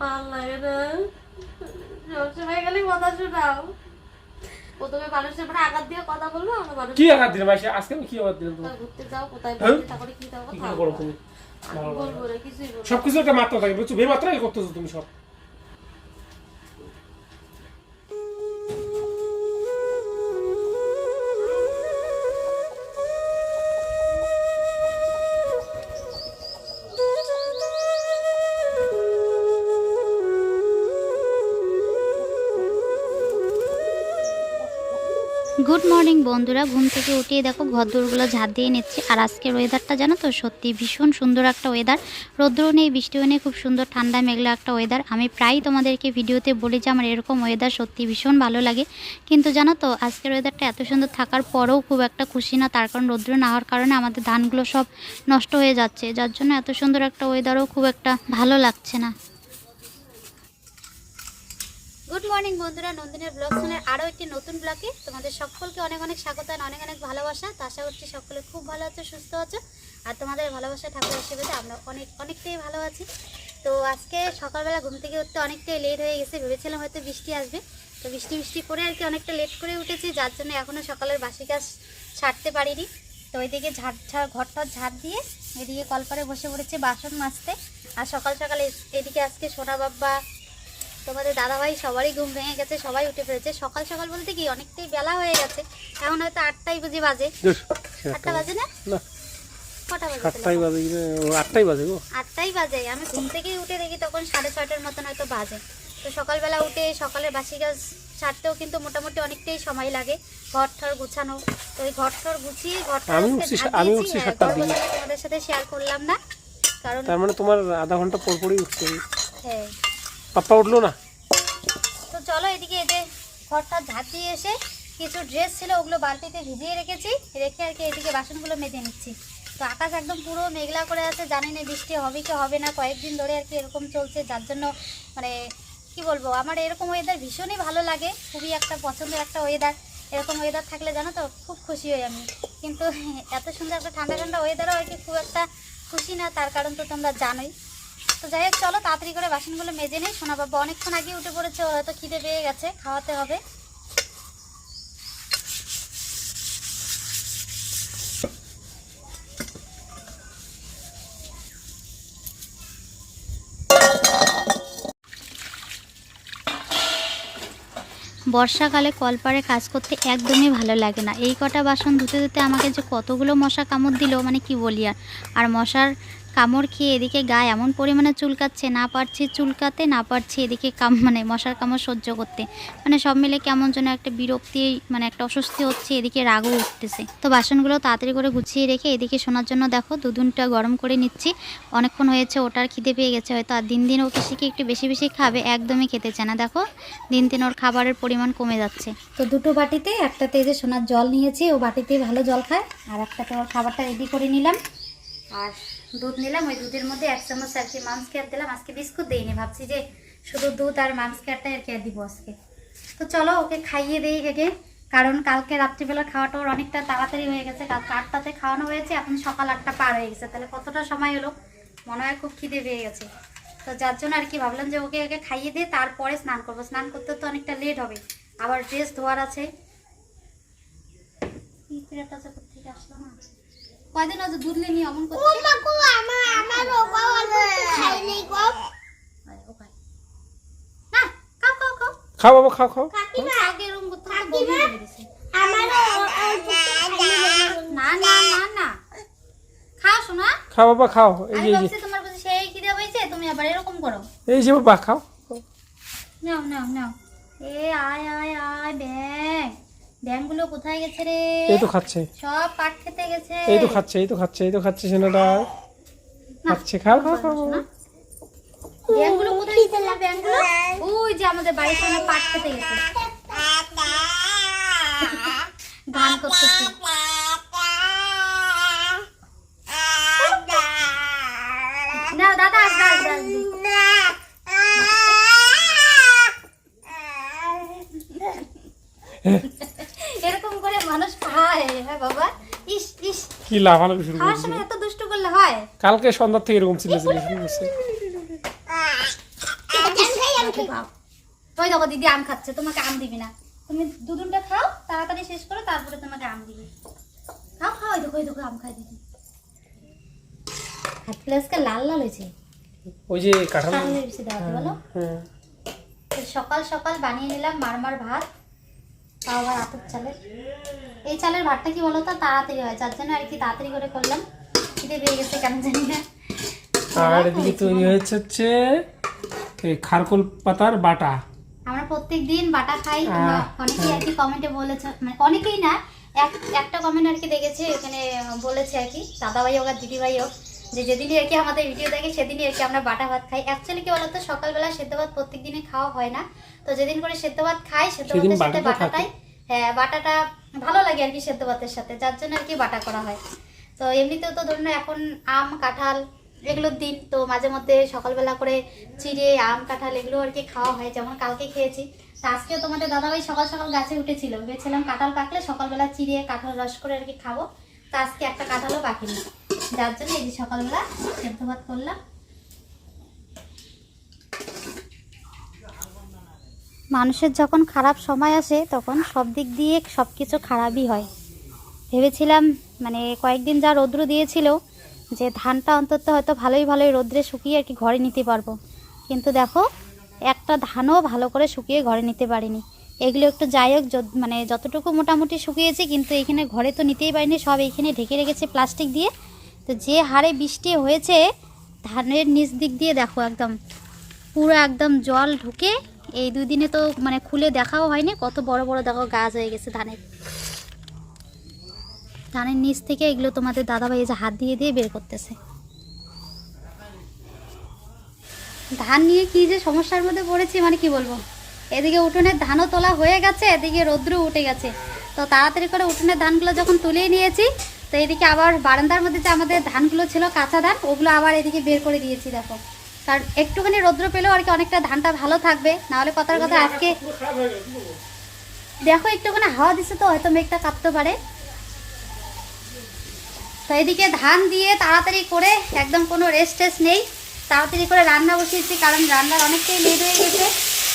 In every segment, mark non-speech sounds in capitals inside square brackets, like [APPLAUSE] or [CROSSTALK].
ভালো লাগে না সবসময় খালি কথা শোনাও। প্রথমে মানুষের মানে আঘাত দিয়ে কথা বলব আমরা মানুষ কি আঘাত দিলাম মাসে আজকে আমি কি আঘাত দিলাম তোমার ঘুরতে যাও কোথায় হ্যাঁ? তারপরে কি দাও কি কথা করো তুমি? আমি বলব না কিছুই বলব সবকিছু একটা মাত্রা থাকে বুঝছ? বেমাত্রাই করতেছো তুমি সব। গুড মর্নিং বন্ধুরা। ঘুম থেকে উঠিয়ে দেখো ঘরদোরগুলো ঝাঁট দিয়ে নিচ্ছে। আর আজকের ওয়েদারটা জানো তো, সত্যি ভীষণ সুন্দর একটা ওয়েদার রৌদ্রও নেই, বৃষ্টিও নেই, খুব সুন্দর ঠান্ডা, মেঘলা একটা ওয়েদার আমি প্রায়ই তোমাদেরকে ভিডিওতে বলি যে, আমার এরকম ওয়েদার সত্যি ভীষণ ভালো লাগে। কিন্তু জানো তো, আজকের ওয়েদারটা এত সুন্দর থাকার পরেও খুব একটা খুশি না। তার কারণ রৌদ্র না হওয়ার কারণে আমাদের ধানগুলো সব নষ্ট হয়ে যাচ্ছে। যার জন্য এত সুন্দর একটা ওয়েদারও খুব একটা ভালো লাগছে না। গুড মর্নিং বন্ধুরা। নন্দিনের ব্লগ শুনে আরও একটি নতুন ব্লগে তোমাদের সকলকে অনেক অনেক স্বাগত আর অনেক অনেক ভালোবাসা। তো আশা করছি সকলে খুব ভালো আছো, সুস্থ আছো। আর তোমাদের ভালোবাসা, ঠাকুর আশীর্বাদে আমরা অনেক, অনেকটাই ভালো আছি। তো আজকে সকালবেলা ঘুম থেকে উঠতে অনেকটাই লেট হয়ে গেছে। ভেবেছিলাম হয়তো বৃষ্টি আসবে। তো বৃষ্টি বৃষ্টি করে আর কি অনেকটা লেট করে উঠেছি, যার জন্য এখনও সকালের বাসি কাজ ছাড়তে পারিনি। তো ওইদিকে ঝাড় ঝাড় ঘরটা ঝাড় দিয়ে এদিকে কলপারে বসে পড়েছে বাসন মাজতে। আর সকাল সকাল এদিকে আজকে সোনা বাবা তোমাদের দাদাভাই সবারই ঘুম ভেঙে গেছে সবাই উঠে ফেলেছে। সকাল সকাল বলতে কি অনেকটাই বেলা হয়ে গেছে। এখন হয়তো আটটাই বুঝি বাজে। আটটা বাজে না? বাজে আটটাই বাজে গো। আটটাই বাজে। আমি ঘুম থেকেই উঠে দেখি তখন সাড়ে ছয়টার মতন হয়তো বাজে। তো সকালবেলা উঠে সকালে বাসি গাছ ছাড়তেও কিন্তু মোটামুটি অনেকটাই সময় লাগে। ঘর ঠর গুছানো। তো ওই ঘর ঠর গুছিয়ে ঘর আমি উঠছি হ্যাঁ, সাতটার দিকে। তোমাদের সাথে শেয়ার করলাম না। কারণ তার মানে তোমার আধা ঘণ্টা পর পরই উঠতে হ্যাঁ। পাপ্পা উঠল না? তো চলো এদিকে এই যে ঘরটা ঝাঁট এসে কিছু ড্রেস ছিল, ওগুলো বালতিতে ভিজিয়ে রেখেছি, রেখে আর কি এদিকে বাসনগুলো মেজে নিচ্ছি। তো আকাশ একদম পুরো মেঘলা করে আছে, জানি না বৃষ্টি হবে কি হবে না, কয়েকদিন ধরে আর কি এরকম চলছে, যার জন্য মানে কি বলব, আমার এরকম ওয়েদার ভীষণই ভালো লাগে, খুবই একটা পছন্দের একটা ওয়েদার এরকম ওয়েদার থাকলে জানো তো, খুব খুশি হই আমি। কিন্তু এত সুন্দর একটা ঠান্ডা ঠান্ডা ওয়েদারও আর কি, খুব একটা খুশি না, তার কারণ তো তোমরা জানোই। তো যাই হোক, চলো তাড়াতাড়ি করে বাসনগুলো মেজে নেই। সোনা বাবা অনেকক্ষণ আগে উঠে পড়েছে, ওর হয়তো খিদে পেয়ে গেছে, খাওয়াতে হবে। বর্ষাকালে কলপারে কাজ করতে একদমই ভালো লাগে না। এই কটা বাসন ধুতে ধুতে আমাকে যে কতগুলো মশা কামড় দিল মানে কি বলি আর? আর মশার কামড় খেয়ে এদিকে গায়ে এমন পরিমাণে চুলকাচ্ছে, না পারছি চুলকাতে, না পারছি এদিকে কাম মানে মশার কামড় সহ্য করতে। মানে সব মিলে কেমন যেন একটা বিরক্তি মানে একটা অস্বস্তি হচ্ছে, এদিকে রাগও উঠতেছে। তো বাসনগুলো তাড়াতাড়ি করে গুছিয়ে রেখে এদিকে শোনার জন্য দেখো, দুধুনটা গরম করে নিচ্ছি। অনেকক্ষণ হয়েছে, ওটার খিদে পেয়ে গেছে, হয়তো আর দিন দিন ওকে শিখে একটু বেশি বেশি খাবে, একদমই খেতে চায় না। দেখো, দিন দিন ওর খাবারের পরিমাণ কমে যাচ্ছে। তো দুটো বাটিতে, একটাতে এই যে সোনার জল নিয়েছি, ও বাটিতে ভালো জল খায়, আর একটাতে ওর খাবারটা রেডি করে নিলাম। আর দুধ নিলাম, ওই দুধের মধ্যে এক চামচ আর কি মাংস কেয়ার দিলাম। আজকে বিস্কুট দিইনি, ভাবছি যে শুধু দুধ আর মাংস কেয়ারটাই আর কি দিব আজকে। তো চলো ওকে খাইয়ে দিই আগে, কারণ কালকে রাত্রিবেলা খাওয়াটা ওর অনেকটা তাড়াতাড়ি হয়ে গেছে। কালকে আটটাতে খাওয়ানো হয়েছে, এখন সকাল আটটা পার হয়ে গেছে। তাহলে কতটা সময় হলো? মনে হয় খুব খিদে পেয়ে গেছে। তো যার জন্য আর কি ভাবলাম যে ওকে আগে খাইয়ে দিয়ে তারপরে স্নান করব। স্নান করতে তো অনেকটা লেট হবে, আবার ড্রেস ধোয়ার আছে। এই পিরিয়ডটা যে কোত্থেকে আসলো না? কয়দিন হচ্ছে দুধ নিয়ে অমন করছে আয়, ও খায়। না, খাও, খাও, খাও। খাও বাবা খাও খাও করতে হবে, বমি হয়ে গেছে। না, না, না, না। খাও, সোনা। খাও বাবা খাও এই যে এই যে তোমার কাছে সেই খিদে হয়েছে, তুমি আবার এরকম করো। এই যে বাবা খাও নাও, নাও, নাও। এ, আয়, আয়, আয়, ব্যাঙ। ব্যাঙগুলো কোথায় গেছে রে? এই তো খাচ্ছে সব পাট খেতে গেছে। এই তো খাচ্ছে এই তো খাচ্ছে এই তো খাচ্ছে সেনাটা খাচ্ছে খাও খাও খাও না? ব্যাঙগুলো কোথায় গেছে রে, ব্যাঙগুলো? ওই যে আমাদের বাড়ির সামনে পাট খেতে গেছে গান করতেছে না দাদা আসবে আসবে আসবে এরকম করে মানুষ খায় হ্যাঁ বাবা ইস ইস কি লাফালাফি শুরু করেছে? এত দুষ্টু করলে হয়? কালকে সন্ধ্যার থেকে এরকম ছিল শুরু করছে। ওই দেখো দিদি আম খাচ্ছে তোমাকে আম দিবি না। তুমি দুদুনটা খাও তাড়াতাড়ি শেষ করো তারপরে তোমাকে আম দিবি। খাও খাও ওই দেখো ওই দেখো আম খাই দিদি। হাত প্লাসকে লাল লাল হয়েছে। ওই যে কাঁঠাল বলো। হ্যাঁ সকাল সকাল বানিয়ে নিলাম মারমার ভাত। তাও আবার আতপ চালের। এই চালের ভাতটা কি বলতো? তাড়াতাড়ি হয় যার জন্য আর কি তাড়াতাড়ি করে করলাম। খিদে পেয়ে গেছে কেন জানি না। আর এদিকে তৈরি হয়েছে হচ্ছে এই খারকোল পাতার বাটা। আমরা প্রত্যেক দিন বাটা খাই। তোমরা অনেকেই আর কি কমেন্টে বলেছে মানে অনেকেই না এক একটা কমেন্ট আর কি দেখেছি এখানে বলেছে আর কি দাদাভাই হোক আর দিদিভাই হোক যে যেদিনই আর কি আমাদের ভিডিও দেখে সেদিনই আর কি আমরা বাটা ভাত খাই। অ্যাকচুয়ালি কি বলতো? সকালবেলা সেদ্ধ ভাত প্রত্যেক দিনে খাওয়া হয় না। তো যেদিন করে সেদ্ধ ভাত খাই সেদ্ধ ভাতের সাথে। বাটাটাই হ্যাঁ বাটাটা ভালো লাগে আর কি সেদ্ধ ভাতের সাথে যার জন্য আর কি বাটা করা হয়। তো এমনিতেও তো ধরুন এখন আম কাঁঠাল এগুলোর দিন তো মাঝে মধ্যে সকালবেলা করে চিড়ে আম কাঁঠাল এগুলো আর কি খাওয়া হয় যেমন কালকে খেয়েছি। তো আজকেও তোমাদের দাদাভাই সকাল সকাল গাছে উঠেছিল ভেবেছিলাম কাঁঠাল পাকলে সকালবেলা চিড়ে কাঁঠাল রস করে আর কি খাব। তো আজকে একটা কাঁঠালও পাকিনি যার জন্য এই যে সকালবেলা সেদ্ধ ভাত করলাম। মানুষের যখন খারাপ সময় আসে, তখন সব দিক দিয়ে সব কিছু খারাপই হয়। ভেবেছিলাম মানে কয়েকদিন যা রৌদ্র দিয়েছিল, যে ধানটা অন্তত হয়তো ভালোই ভালোই রৌদ্রে শুকিয়ে আর কি ঘরে নিতে পারব। কিন্তু দেখো, একটা ধানও ভালো করে শুকিয়ে ঘরে নিতে পারিনি। এগুলো একটু যাই হোক মানে যতটুকু মোটামুটি শুকিয়েছে, কিন্তু এখানে ঘরে তো নিতেই পারিনি, সব এখানে ঢেকে রেখেছে প্লাস্টিক দিয়ে। তো যে হারে বৃষ্টি হয়েছে, ধানের নিচ দিক দিয়ে দেখো একদম, পুরো একদম জল ঢুকে এই দুই দিনে তো মানে খুলে দেখাও হয়নি, কত বড় বড় দেখো গাছ হয়ে গেছে ধানের। ধানের নিচ থেকে এগুলো তোমাদের দাদাভাই যে হাত দিয়ে দিয়ে বের করতেছে। ধান নিয়ে কি যে সমস্যার মধ্যে পড়েছি মানে কি বলব? এদিকে উঠোনের ধানও তোলা হয়ে গেছে, এদিকে রৌদ্র উঠে গেছে। তো তাড়াতাড়ি করে উঠোনের ধানগুলো যখন তুলে নিয়েছি, তো এদিকে আবার বারান্দার মধ্যে যে আমাদের ধানগুলো ছিল কাঁচা ধান, ওগুলো আবার এদিকে বের করে দিয়েছি, দেখো। কারণ একটুখানি রৌদ্র পেলেও আর কি অনেকটা ধানটা ভালো থাকবে। নাহলে কথার কথা আজকে দেখো একটুখানি হাওয়া দিচ্ছে তো হয়তো মেঘটা কাঁপতে পারে। তো এদিকে ধান দিয়ে তাড়াতাড়ি করে একদম কোনো রেস্ট টেস্ট নেই। তাড়াতাড়ি করে রান্না বসিয়েছি কারণ রান্নার অনেকটাই লেট হয়ে গেছে।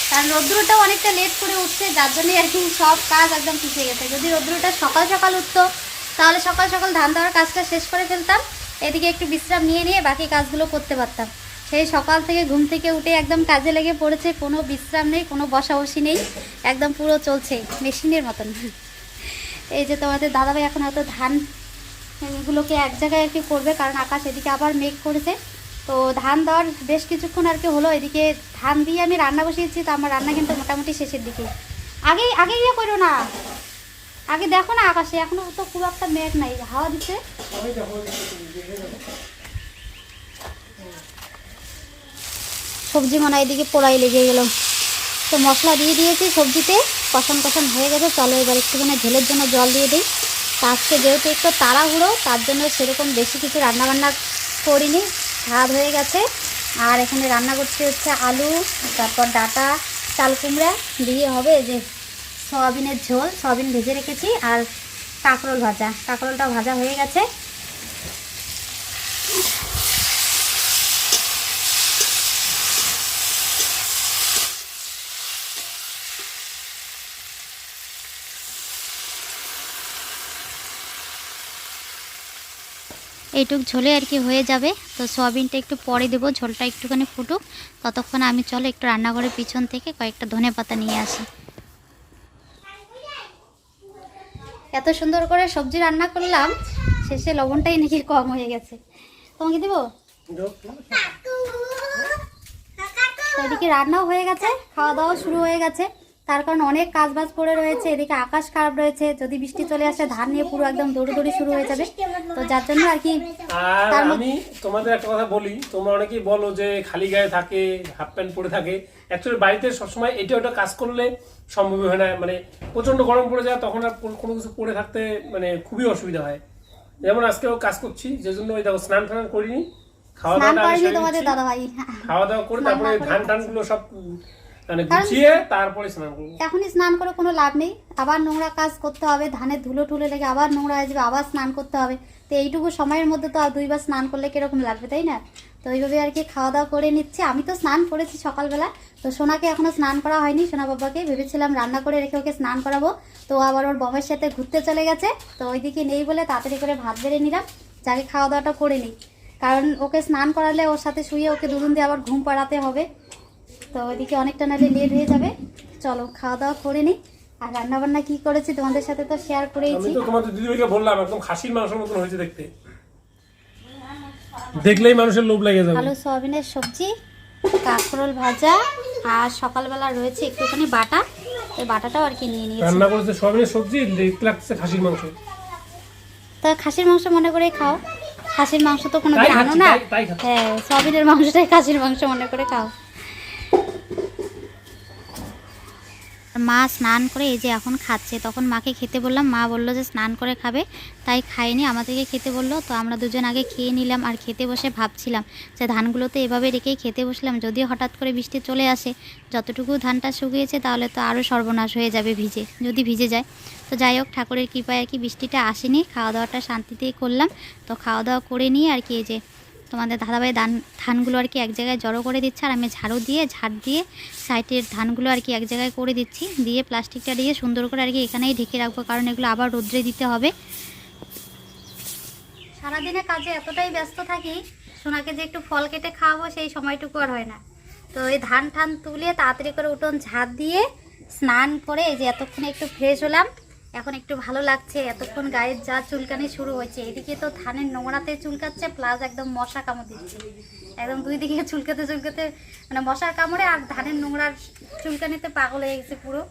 কারণ রৌদ্রটাও অনেকটা লেট করে উঠছে যার জন্যই আর কি সব কাজ একদম পিছিয়ে গেছে। যদি রৌদ্রটা সকাল সকাল উঠতো তাহলে সকাল সকাল ধান দেওয়ার কাজটা শেষ করে ফেলতাম। এদিকে একটু বিশ্রাম নিয়ে নিয়ে বাকি কাজগুলো করতে পারতাম। সেই সকাল থেকে ঘুম থেকে উঠে একদম কাজে লেগে পড়েছে, কোনো বিশ্রাম নেই, কোনো বসা বসি নেই, একদম পুরো চলছে, মেশিনের মতন। এই যে তোমাদের দাদাভাই এখন হয়তো ধান এগুলোকে এক জায়গায় আর কি করবে, কারণ আকাশ এদিকে আবার মেঘ করেছে। তো ধান দেওয়ার বেশ কিছুক্ষণ আর কি হলো, এদিকে ধান দিয়ে আমি রান্না বসিয়েছি, তো আমার রান্না কিন্তু মোটামুটি শেষের দিকে। আগে আগে ইয়ে করো না। আগে দেখো না আকাশে, এখনও তো খুব একটা মেঘ নাই, হাওয়া দিচ্ছে। সবজি মনে এদিকে পোড়াই লেগে গেল। তো মশলা দিয়ে দিয়েছি সবজিতে, কষান কষান হয়ে গেছে। চলো এবার একটুখানি ঝোলের জন্য জল দিয়ে দিই। আজকে যেহেতু একটু তাড়াহুড়ো, তার জন্য সেরকম বেশি কিছু রান্নাবান্না করিনি। ভাত হয়ে গেছে। আর এখানে রান্না করতে হচ্ছে আলু, তারপর ডাটা, চাল কুমড়া। দিয়ে হবে যে সয়াবিনের ঝোল, সয়াবিন ভেজে রেখেছি। আর কাঁকরোল ভাজা, কাঁকরোলটা ভাজা হয়ে গেছে। এইটুক ঝোলে আর কি হয়ে যাবে। তো সোয়াবিনটা একটু পরে দেবো, ঝোলটা একটুখানি ফুটুক। ততক্ষণ আমি চলো একটু রান্নাঘরের পিছন থেকে কয়েকটা ধনে পাতা নিয়ে আসি। এত সুন্দর করে সবজি রান্না করলাম, শেষে লবণটাই নাকি কম হয়ে গেছে। তোমাকে দেবো? এদিকে রান্নাও হয়ে গেছে, খাওয়া দাওয়া শুরু হয়ে গেছে। তার কারণ অনেক কাজ বাজ পড়ে রয়েছে এদিকে আকাশ খারাপ রয়েছে যদি বৃষ্টি চলে আসে ধান নিয়ে পুরো একদম দৌড়ি শুরু হয়ে যাবে। তো যার জন্য আর কি আর আমি তোমাদের একটা কথা বলি তোমরা অনেকেই বলো যে খালি গায়ে থাকে হাফ প্যান্ট পরে থাকে। অ্যাকচুয়ালি বাড়িতে সবসময় এটা ওটা কাজ করলে সম্ভব হয় না মানে প্রচণ্ড গরম পড়ে যায় তখন আর কোনো- কিছু পরে থাকতে মানে খুবই অসুবিধা হয়। যেমন আজকেও কাজ করছি যে জন্য ওই দেখো স্নান টান করিনি খাওয়া ভাই খাওয়া দাওয়া করে তারপরে ধান টানগুলো সব উম, মানে গুছিয়ে তারপরে স্নান করব। এখনই স্নান করে কোনো লাভ নেই। আবার নোংরা কাজ করতে হবে ধানের ধুলো টুলো লেগে আবার নোংরা হয়ে যাবে আবার স্নান করতে হবে। তো এইটুকু সময়ের মধ্যে তো আর দুইবার স্নান করলে কীরকম লাগবে তাই না? তো ওইভাবে আর কি খাওয়া দাওয়া করে নিচ্ছে। আমি তো স্নান করেছি সকালবেলা। তো সোনাকে এখনও স্নান করা হয়নি সোনা বাবাকে। ভেবেছিলাম রান্না করে রেখে ওকে স্নান করাবো। তো আবার ওর বমের সাথে ঘুরতে চলে গেছে। তো ওইদিকে নেই বলে তাড়াতাড়ি করে ভাত বেড়ে নিলাম। যাকে খাওয়া দাওয়াটা করে নিই। কারণ ওকে স্নান করালে ওর সাথে শুয়ে ওকে দুদিন দিয়ে আবার ঘুম পাড়াতে হবে। তো ওইদিকে অনেকটা নাহলে লেট হয়ে যাবে। চলো খাওয়া দাওয়া করে নিই আর রান্না বান্না কি করেছি তোমাদের সাথে তো শেয়ার আমি করেইছি তো তোমাদের দিদিভাইকে বললাম একদম খাসির মাংসের মতন হয়েছে দেখতে। দেখলেই মানুষের লোভ লেগে যাবে। আলু সয়াবিনের সবজি কাঁকরোল ভাজা আর সকালবেলা রয়েছে একটুখানি বাটা। ওই বাটাটাও আর কি নিয়ে নিয়েছি। রান্না করেছে সয়াবিনের সবজি দেখতে লাগছে খাসির মাংস। তা খাসির মাংস মনে করে খাও। খাসির মাংস তো কোনো তাই আনো না? হ্যাঁ সয়াবিনের মাংসটাই খাসির মাংস মনে করে খাও। মা স্নান করে এই যে এখন খাচ্ছে, তখন মাকে খেতে বললাম, মা বলল যে স্নান করে খাবে, তাই খাইনি আমাদেরকে খেতে বলল, তো আমরা দুজন আগে খেয়ে নিলাম আর খেতে বসে ভাবছিলাম যে ধানগুলোতে এভাবে রেখেই খেতে বসলাম যদি হঠাৎ করে বৃষ্টি চলে আসে, যতটুকু ধানটা শুকিয়েছে তাহলে তো আরও সর্বনাশ হয়ে যাবে ভিজে, যদি ভিজে যায়। তো যাই হোক, ঠাকুরের কৃপায় আর কি বৃষ্টিটা আসেনি, খাওয়া দাওয়াটা শান্তিতেই করলাম, তো খাওয়া দাওয়া করে নিয়ে আর কি এই যে তোমাদের দাদাভাই ধান, ধানগুলো আর কি এক জায়গায় জড়ো করে দিচ্ছে আর আমি ঝাড়ু দিয়ে, ঝাড় দিয়ে সাইডের ধানগুলো আর কি এক জায়গায় করে দিচ্ছি। দিয়ে প্লাস্টিকটা দিয়ে সুন্দর করে আর কি এখানেই ঢেকে রাখব কারণ এগুলো আবার রোদ্রে দিতে হবে। সারাদিনে কাজে এতটাই ব্যস্ত থাকি, সোনাকে যে একটু ফল কেটে খাওয়াবো সেই সময়টুকু আর হয় না। তো এই ধান টান তুলে তাড়াতাড়ি করে উঠোন ঝাড় দিয়ে স্নান করে এই যে এতক্ষণে একটু ফ্রেশ হলাম। এখন একটু ভালো লাগছে, এতক্ষণ গায়ের যা চুলকানি শুরু হয়েছে। এদিকে তো ধানের নোংরাতে চুলকাচ্ছে, প্লাস একদম মশা কামড় দিচ্ছে। একদম দুই দিকে চুলকাতে চুলকাতে মানে মশার কামড়ে আর ধানের নোংরার চুলকানিতে পাগল হয়ে গেছে পুরো।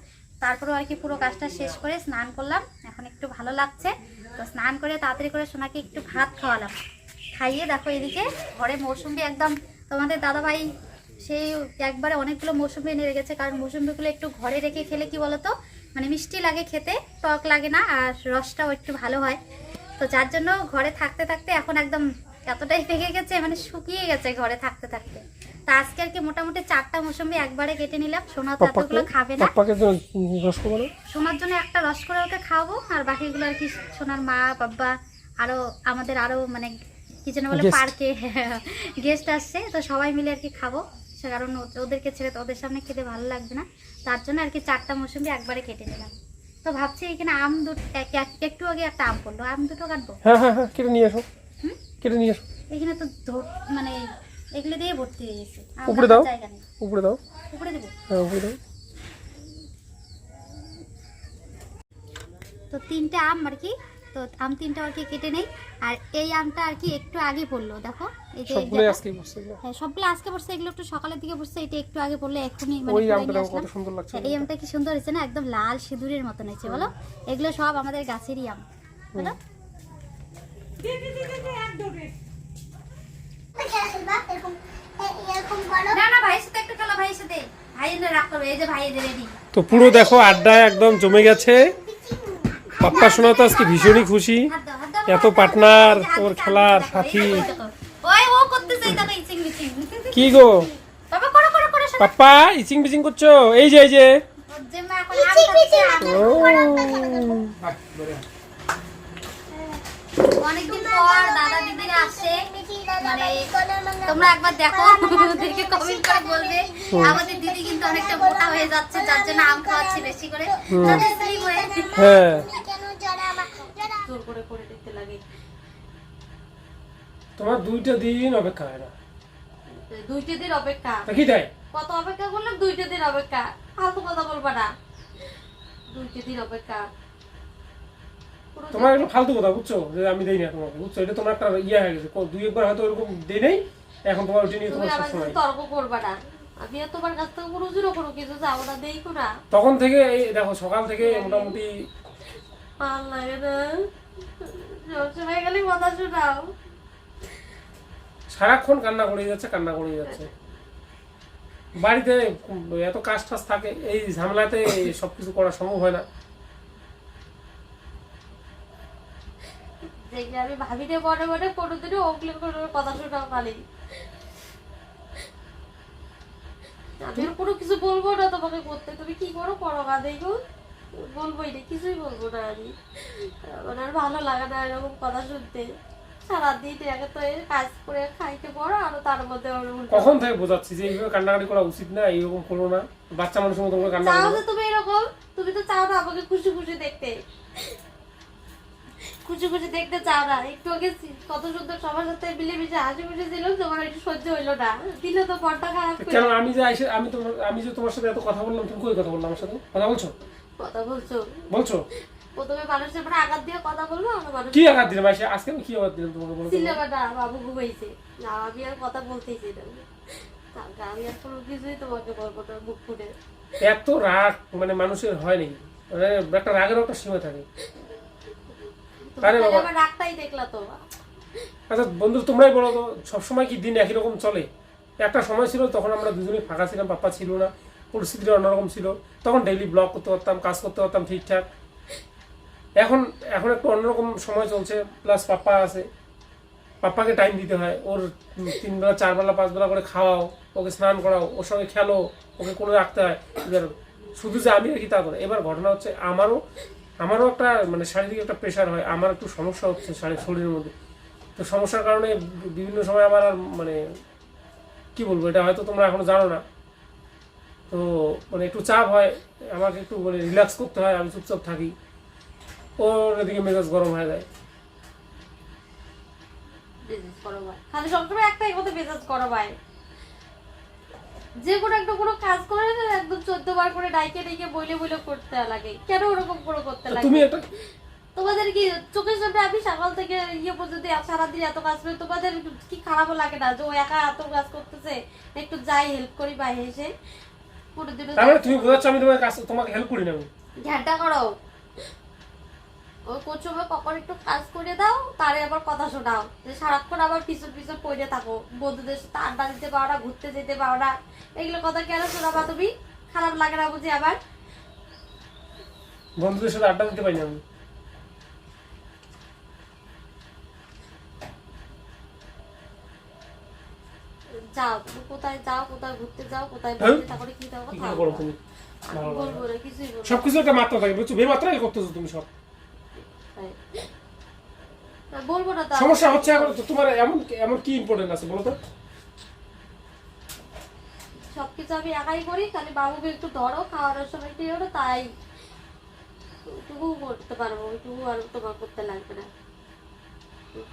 তারপরেও আর কি পুরো কাজটা শেষ করে স্নান করলাম। এখন একটু ভালো লাগছে, তো স্নান করে তাড়াতাড়ি করে সোনাকে একটু ভাত খাওয়ালাম। খাইয়ে দেখো এদিকে ঘরে মৌসুম্বি একদম, তোমাদের দাদাভাই সেই একবারে অনেকগুলো মৌসুম্বি এনে রেখেছে। কারণ মৌসুম্বিগুলো একটু ঘরে রেখে খেলে কি বলতো? মানে মিষ্টি লাগে খেতে টক লাগে না আর রসটাও একটু ভালো হয়। তো যার জন্য ঘরে থাকতে থাকতে এখন একদম এতটাই পেকে গেছে মানে শুকিয়ে গেছে ঘরে থাকতে থাকতে। তা আজকে আর কি মোটামুটি চারটা মৌসুম্বি একবারে কেটে নিলাম সোনা তো এতগুলো খাবে না। সোনার জন্য একটা রস করে ওকে খাওয়াবো আর বাকিগুলো আর কি সোনার মা বাবা আরও আমাদের আরও মানে কি যেন বলে পার্কে [LAUGHS] গেস্ট আসছে তো সবাই মিলে আর কি খাব। কারণ ওদেরকে ছেড়ে তো ওদের সামনে খেতে ভালো লাগবে না। তার জন্য আর কি চারটা মৌসুমি একবারে কেটে নিলাম। তো ভাবছি এখানে আম দুটো এক- এক- একটু আগে একটা আম পড়ল। আম দুটো কাটবো? হ্যাঁ হ্যাঁ হ্যাঁ কেটে নিয়ে এসো। কেটে নিয়ে এসো। এখানে তো মানে এগুলো দিয়ে ভর্তি হয়ে গেছে। উপরে দাও। উপরে দাও। উপরে দেবো? হ্যাঁ উপরে দাও। তো তিনটে আম আর কি তো আম তিনটা আর কি কেটে নেই। আর এই আমটা আর কি একটু আগে পড়ল দেখো। এই যে আজকেই বসছে এগুলো। হ্যাঁ সবগুলো আজকে পড়ছে এগুলো একটু সকালের দিকে পড়ছে এটা একটু আগে পড়লে এখনই মানে ওই আমটা। কত সুন্দর লাগছে হ্যাঁ, এই আমটা। কি সুন্দর হয়েছে না? একদম লাল সিঁদুরের মতন হয়েছে বলো। এগুলো সব আমাদের গাছেরই আম বলো। না না ভাইয়ের সাথে একটু খেলো ভাইয়ের সাথে। ভাইয়ের রাগ করবে এই যে ভাইয়ের রেডি। তো পুরো দেখো আড্ডা একদম জমে গেছে। পাপ্পা শোনা তো আজকে ভীষণই খুশি। এত পার্টনার ওর খেলার সাথী। কি গো। পাপ্পা ইচিং বিচিং করছ? এই যে এই যে। অনেকদিন পর দাদা দিদিরা আসে। মানে তোমরা একবার দেখো ওদেরকে কমেন্ট করে বলবে। আমাদের দিদি কিন্তু অনেকটা মোটা হয়ে যাচ্ছে যার জন্য আম খাওয়াচ্ছি বেশি করে। যাতে স্লিম হয়ে হ্যাঁ। জোর করে করে দিতে লাগে। তোমার দুইটা দিন অপেক্ষা হয় না। দুইটা দিন অপেক্ষা। কি তাই কত অপেক্ষা করলাম? দুইটা দিন অপেক্ষা। ফালতু কথা বলবা না। দুইটা দিন অপেক্ষা। তোমার একটু ফালতু কথা বুঝছ? যে আমি দেই না তোমাকে বুঝছ? এটা তোমার একটা ইয়ে হয়ে গেছে। দুই একবার হয়তো এরকম দেই নাই এখন তোমার ওটা নিয়ে তোমার সবসময়। তর্ক করবা না। আমি আর তোমার কাছ থেকে কোনো কিছু যাব না না তখন থেকে এই দেখো সকাল থেকে মোটামুটি ভালো লাগে না সবসময় কথা শোনাও। সারাক্ষণ কান্না করে যাচ্ছে কান্না করে যাচ্ছে। বাড়িতে এত কাজ টাজ থাকে এই ঝামেলাতে সবকিছু করা সম্ভব হয় না। দেখলে আমি ভাবিতে বড় বড় কোনোদিনও ওগুলো কোনো কথা শোনাও খালি আমি কোনো কিছু বলব না তোমাকে করতে। তুমি কি করো? করো গা দেখো। বলবোই না কিছুই বলব না আমি। আমার আর ভালো লাগে না এরকম কথা শুনতে। সারাদিন একে তো এই কাজ করে খাইতে পড়ো আরও তার মধ্যে কখন থেকে বোঝাচ্ছি যে এইভাবে কান্নাকাটি করা উচিত না এইরকম করো না। বাচ্চা মানুষের মতো কান্না চাও তুমি এরকম। তুমি তো চাও না আমাকে খুশি খুশি দেখতে। খুশি খুশি দেখতে চাও না। একটু আগে কত সুন্দর সবার সাথে মিলে মিলেমিশে হাসি খুশি ছিল তোমার একটু সহ্য হইল না। দিলে তো মনটা খারাপ করে কেন আমি যে আইসে আমি তোমার আমি যে তোমার সাথে এত কথা বললাম তুমি কই কথা বললাম আমার সাথে? কথা বলছো? কথা বলছো। বলছো? প্রথমে মানুষের মানে আঘাত দিয়ে কথা বলব আমরা মানুষ কি আঘাত দিলাম আইসে আজকে আমি কি আঘাত দিলাম তোমাকে বলো? সিনেমাটা বাবু ঘুমাইছে। না আমি আর কথা বলতেইছি না। আমি আর কোনো কিছুই তোমাকে বলব না মুখ ফুটে। এত রাগ মানে মানুষের হয় নাকি মানে একটা রাগের একটা সীমা থাকে। আরে বাবা। রাগটাই দেখলা তো আচ্ছা বন্ধু তোমরাই বলো তো সবসময় কি দিন একই রকম চলে? একটা সময় ছিল তখন আমরা দুজনেই ফাঁকা ছিলাম পাপ্পা ছিল না পরিস্থিতিটা অন্যরকম ছিল। তখন ডেইলি ব্লগ করতে পারতাম কাজ করতে পারতাম ঠিকঠাক। এখন এখন একটু অন্যরকম সময় চলছে প্লাস পাপ্পা আছে। পাপ্পাকে টাইম দিতে হয় ওর তিন বেলা চার বেলা পাঁচ বেলা করে খাওয়াও ওকে স্নান করাও ওর সঙ্গে খেলো ওকে কোনো রাখতে হয়। এবার শুধু যে আমি রাখি তা করে। এবার ঘটনা হচ্ছে আমারও আমারও একটা মানে শারীরিক একটা প্রেশার হয়, আমার একটু সমস্যা হচ্ছে শরীরের মধ্যে। তো সমস্যার কারণে বিভিন্ন সময় আমার আর মানে কি বলব, এটা হয়তো তোমরা এখনও জানো না। তো মানে একটু চাপ হয়, আমাকে একটু মানে রিল্যাক্স করতে হয়, আমি চুপচাপ থাকি। ওর এদিকে মেজাজ গরম হয়ে যায়। করো ভাই খালি সবসময় একটাই কথা বিজনেস করো ভাই যে কোনো একটা কোনো কাজ করে না একদম চোদ্দ বার করে ডাইকে ডাইকে বইলে বইলে করতে লাগে। কেন ওরকম করে করতে লাগে? তুমি একটা তোমাদের কি চোখের সামনে আমি সকাল থেকে ইয়ে পর্যন্ত সারাদিন এত কাজ করি তোমাদের কি খারাপও লাগে না যে ও একা এত কাজ করতেছে? একটু যাই হেল্প করি বা হেসে। পুরো দিন তুমি বোঝাচ্ছ আমি তোমাকে কাজ তোমাকে হেল্প করি না ঘ্যাটা করো। ওই কোচবে কখন একটু কাজ করে দাও তারে আবার কথা শোনাও। যে সারাক্ষণ আবার পিছন পিছন পড়ে থাকো। বন্ধুদের সাথে আড্ডা দিতে পারো না ঘুরতে যেতে পারো না। এগুলো কথা কেন শোনাবা তুমি? খারাপ লাগে না বুঝি আবার? বন্ধুদের সাথে আড্ডা দিতে পারি না আমি। যাও কোথায় যাও কোথায় ঘুরতে যাও কোথায় হ্যাঁ? তারপরে কি দাও কথা। বলব না কিছুই সবকিছু একটা মাত্রা থাকে বুঝছ? বেমাত্রাই করতেছো তুমি সব। বলব না সমস্যা হচ্ছে এখন তোমার এমন এমন কি ইম্পর্টেন্ট আছে বলো তো? সবকিছু আমি একাই করি খালি বাবুকে একটু ধরো খাওয়ানোর সময় একটু হলো তাই ওইটুকু করতে পারব ওইটুকু আর করতে লাগবে না।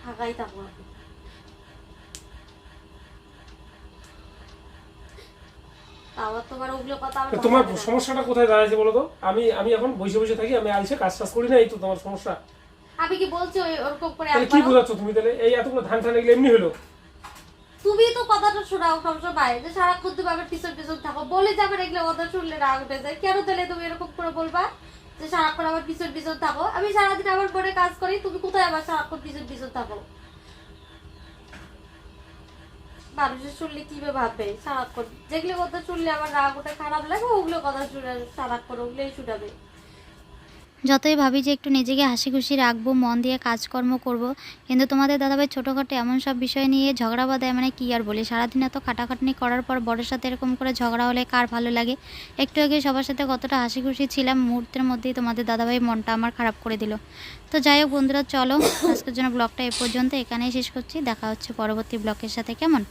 ফাঁকাই আমি। তোমার সমস্যাটা কোথায় দাঁড়াইছে বলো তো? আমি আমি এখন বসে বসে থাকি আমি আইসে কাজ টাজ করি না এই তো তোমার সমস্যা। আমি কি বলছি ওই- ওরকম করে তাহলে কি? বোঝাচ্ছ তুমি তাহলে? এই এতগুলো ধান টান এগুলো এমনি হলো? তুমি তো কথাটা শোনাও সবসময় যে সারাক্ষণ তুমি আমার পিছন পিছন থাকো বলে যে আমার এগুলো কথা শুনলে রাগ উঠে যায়। কেন তাহলে তুমি এরকম করে বলবা? যে সারাক্ষণ আমার পিছন পিছন থাকো। আমি সারাদিন আমার পরে কাজ করি তুমি কোথায় আমার সারাক্ষণ পিছন পিছন থাকো? মানুষের শুনলে কি ভাবে ভাববে? সারাক্ষণ যেগুলো কথা শুনলে আমার রাগ ওঠে খারাপ লাগে ওগুলো কথা শুনে সারাক্ষণ ওগুলোই শুনাবে। যতই ভাবি যে একটু নিজেকে হাসি খুশি রাখব, মন দিয়ে কাজকর্ম করব, কিন্তু তোমাদের দাদাভাই ছোটোখাটো এমন সব বিষয় নিয়ে ঝগড়া বাঁধায় মানে কী আর বলি? সারাদিন এত খাটাখাটনি করার পর বড়ের সাথে এরকম করে ঝগড়া হলে কার ভালো লাগে? একটু আগে সবার সাথে কতটা হাসি খুশি ছিলাম, মুহূর্তের মধ্যেই তোমাদের দাদাভাই মনটা আমার খারাপ করে দিল। তো যাই হোক বন্ধুরা, চলো আজকের জন্য ব্লগটা এ পর্যন্ত এখানেই শেষ করছি। দেখা হচ্ছে পরবর্তী ব্লগের সাথে, কেমন?